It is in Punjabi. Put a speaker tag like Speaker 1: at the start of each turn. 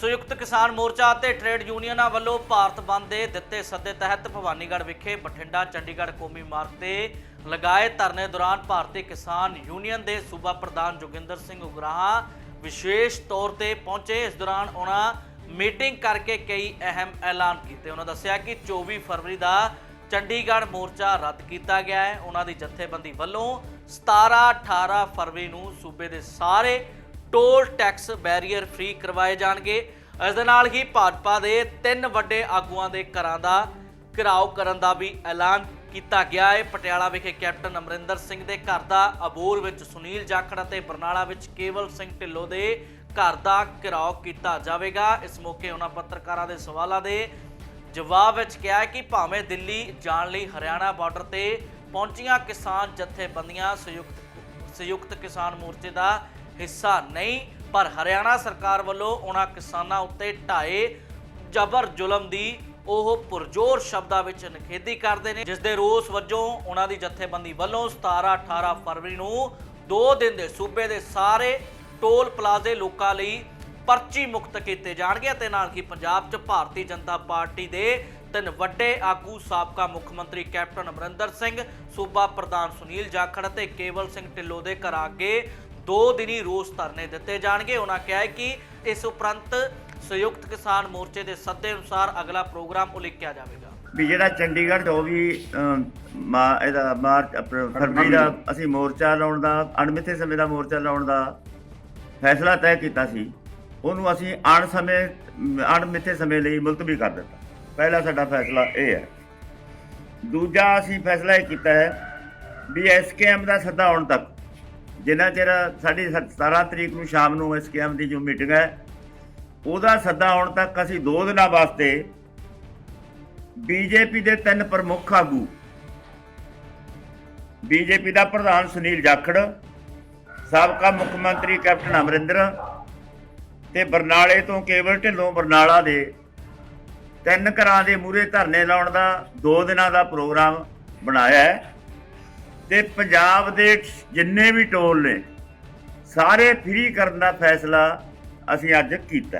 Speaker 1: ਸੰਯੁਕਤ ਕਿਸਾਨ ਮੋਰਚਾ ਅਤੇ ਟ੍ਰੇਡ ਯੂਨੀਅਨਾਂ ਵੱਲੋਂ ਭਾਰਤ ਬੰਦ ਦੇ ਦਿੱਤੇ ਸੱਦੇ ਤਹਿਤ ਭਵਾਨੀਗੜ੍ਹ ਵਿਖੇ ਬਠਿੰਡਾ, ਚੰਡੀਗੜ੍ਹ, ਕੌਮੀ ਮਾਰਗ ਤੇ ਲਗਾਏ ਧਰਨੇ ਦੌਰਾਨ ਭਾਰਤੀ ਕਿਸਾਨ ਯੂਨੀਅਨ ਦੇ ਸੂਬਾ ਪ੍ਰਧਾਨ ਜੋਗਿੰਦਰ ਸਿੰਘ ਉਗਰਾਹਾਂ ਵਿਸ਼ੇਸ਼ ਤੌਰ ਤੇ ਪਹੁੰਚੇ। ਇਸ ਦੌਰਾਨ ਉਹਨਾਂ ਮੀਟਿੰਗ ਕਰਕੇ ਕਈ ਅਹਿਮ ਐਲਾਨ ਕੀਤੇ। ਉਹਨਾਂ ਦੱਸਿਆ ਕਿ 24 ਫਰਵਰੀ ਦਾ ਚੰਡੀਗੜ੍ਹ ਮੋਰਚਾ ਰੱਦ ਕੀਤਾ ਗਿਆ ਹੈ। ਉਹਨਾਂ ਦੀ ਜਥੇਬੰਦੀ ਵੱਲੋਂ 17 18 ਫਰਵਰੀ ਨੂੰ ਸੂਬੇ ਦੇ ਸਾਰੇ ਟੋਲ ਟੈਕਸ ਬੈਰੀਅਰ ਫ੍ਰੀ ਕਰਵਾਏ ਜਾਣਗੇ। ਇਸ ਦੇ ਨਾਲ ਹੀ ਭਾਜਪਾ ਦੇ ਤਿੰਨ ਵੱਡੇ ਆਗੂਆਂ ਦੇ ਘਰਾਂ ਦਾ ਘਿਰਾਓ ਕਰਨ ਦਾ ਵੀ ਐਲਾਨ ਕੀਤਾ ਗਿਆ ਹੈ। ਪਟਿਆਲਾ ਵਿਖੇ ਕੈਪਟਨ ਅਮਰਿੰਦਰ ਸਿੰਘ ਦੇ ਘਰ ਦਾ ਅਬੋਰ ਵਿੱਚ ਸੁਨੀਲ ਜਾਖੜ ਅਤੇ ਬਰਨਾਲਾ ਵਿੱਚ ਕੇਵਲ ਸਿੰਘ ਢਿੱਲੋਂ ਦੇ ਘਰ ਦਾ ਘਿਰਾਓ ਕੀਤਾ ਜਾਵੇਗਾ। ਇਸ ਮੌਕੇ ਉਹਨਾਂ ਪੱਤਰਕਾਰਾਂ ਦੇ ਸਵਾਲਾਂ ਦੇ ਜਵਾਬ ਵਿੱਚ ਕਿਹਾ ਕਿ ਭਾਵੇਂ ਦਿੱਲੀ ਜਾਣ ਲਈ ਹਰਿਆਣਾ ਬਾਰਡਰ ਤੇ ਪਹੁੰਚੀਆਂ ਕਿਸਾਨ ਜਥੇਬੰਦੀਆਂ ਸੰਯੁਕਤ ਸੰਯੁਕਤ ਕਿਸਾਨ ਮੋਰਚੇ ਦਾ ਹਿੱਸਾ ਨਹੀਂ, ਪਰ ਹਰਿਆਣਾ ਸਰਕਾਰ ਵੱਲੋਂ ਉਹਨਾਂ ਕਿਸਾਨਾਂ ਉੱਤੇ ਢਾਏ ਜ਼ਬਰ ਜ਼ੁਲਮ ਦੀ ਉਹ ਪੁਰਜੋਰ ਸ਼ਬਦਾਂ ਵਿੱਚ ਨਿਖੇਧੀ ਕਰਦੇ ਨੇ ਜਿਸ ਦੇ ਰੋਸ ਵਜੋਂ ਉਹਨਾਂ ਦੀ ਜਥੇਬੰਦੀ ਵੱਲੋਂ 17 18 ਫਰਵਰੀ ਨੂੰ ਦੋ ਦਿਨ ਦੇ ਸੂਬੇ ਦੇ ਸਾਰੇ ਟੋਲ ਪਲਾਜ਼ੇ ਲੋਕਾਂ ਲਈ ਪਰਚੀ ਮੁਕਤ ਕੀਤੇ ਜਾਣਗੇ ਅਤੇ ਨਾਲ ਹੀ ਪੰਜਾਬ 'ਚ ਭਾਰਤੀ ਜਨਤਾ ਪਾਰਟੀ ਦੇ ਤਿੰਨ ਵੱਡੇ ਆਗੂ ਸਾਬਕਾ ਮੁੱਖ ਮੰਤਰੀ ਕੈਪਟਨ ਅਮਰਿੰਦਰ ਸਿੰਘ, ਸੂਬਾ ਪ੍ਰਧਾਨ ਸੁਨੀਲ ਜਾਖੜ ਅਤੇ ਕੇਵਲ ਸਿੰਘ ਢਿੱਲੋਂ ਦੇ ਘਰ ਅੱਗੇ ਦੋ ਦਿਨੀ ਰੋਸ ਧਰਨੇ ਦਿੱਤੇ ਜਾਣਗੇ। ਉਹਨਾਂ ਕਿਹਾ ਕਿ ਇਸ ਉਪਰੰਤ ਸੰਯੁਕਤ ਕਿਸਾਨ ਮੋਰਚੇ ਦੇ ਸੱਦੇ ਅਨੁਸਾਰ ਅਗਲਾ ਪ੍ਰੋਗਰਾਮ ਉਲੀਕਿਆ ਜਾਵੇਗਾ।
Speaker 2: ਵੀ ਜਿਹੜਾ ਚੰਡੀਗੜ੍ਹ ਤੋਂ ਵੀ ਮਾ ਇਹਦਾ ਮਾਰਚ ਅਪ੍ਰੈਲ ਫਰਵਰੀ ਦਾ ਅਸੀਂ ਮੋਰਚਾ ਲਾਉਣ ਦਾ ਅਣਮਿੱਥੇ ਸਮੇਂ ਦਾ ਮੋਰਚਾ ਲਾਉਣ ਦਾ ਫੈਸਲਾ ਤੈਅ ਕੀਤਾ ਸੀ ਉਹਨੂੰ ਅਸੀਂ ਅਣ ਸਮੇਂ ਅਣਮਿੱਥੇ ਸਮੇਂ ਲਈ ਮੁਲਤਵੀ ਕਰ ਦਿੱਤਾ। ਪਹਿਲਾ ਸਾਡਾ ਫੈਸਲਾ ਇਹ ਹੈ। ਦੂਜਾ ਅਸੀਂ ਫੈਸਲਾ ਇਹ ਕੀਤਾ ਹੈ ਵੀ ਐਸਕੇਐਮ ਦਾ ਸੱਦਾ ਆਉਣ ਤੱਕ ਜਿੰਨਾ ਚਿਰ ਸਾਡੀ 17 ਤਰੀਕ ਨੂੰ ਸ਼ਾਮ ਨੂੰ ਐਸਕੇਐਮ ਦੀ ਜੋ ਮੀਟਿੰਗ ਹੈ, ਉਹਦਾ ਸੱਦਾ ਆਉਣ ਤੱਕ ਅਸੀਂ ਦੋ ਦਿਨਾਂ ਵਾਸਤੇ ਬੀਜੇਪੀ ਦੇ ਤਿੰਨ ਪ੍ਰਮੁੱਖ ਆਗੂ, ਬੀਜੇਪੀ ਦਾ ਪ੍ਰਧਾਨ ਸੁਨੀਲ ਜਾਖੜ, ਸਾਬਕਾ ਮੁੱਖ ਮੰਤਰੀ ਕੈਪਟਨ ਅਮਰਿੰਦਰ ਤੇ ਬਰਨਾਲੇ ਤੋਂ ਕੇਵਲ ਢਿੱਲੋਂ ਬਰਨਾਲਾ ਦੇ ਤਿੰਨ ਘਰਾਂ ਦੇ ਮੂਹਰੇ ਧਰਨੇ ਲਾਉਣ ਦਾ ਦੋ ਦਿਨਾਂ ਦਾ ਪ੍ਰੋਗਰਾਮ ਬਣਾਇਆ ਹੈ। ਤੇ ਪੰਜਾਬ ਦੇ ਜਿੰਨੇ ਵੀ ਟੋਲ ਨੇ, ਸਾਰੇ ਫ੍ਰੀ ਕਰਨ ਦਾ ਫੈਸਲਾ ਅਸੀਂ ਅੱਜ ਕੀਤਾ।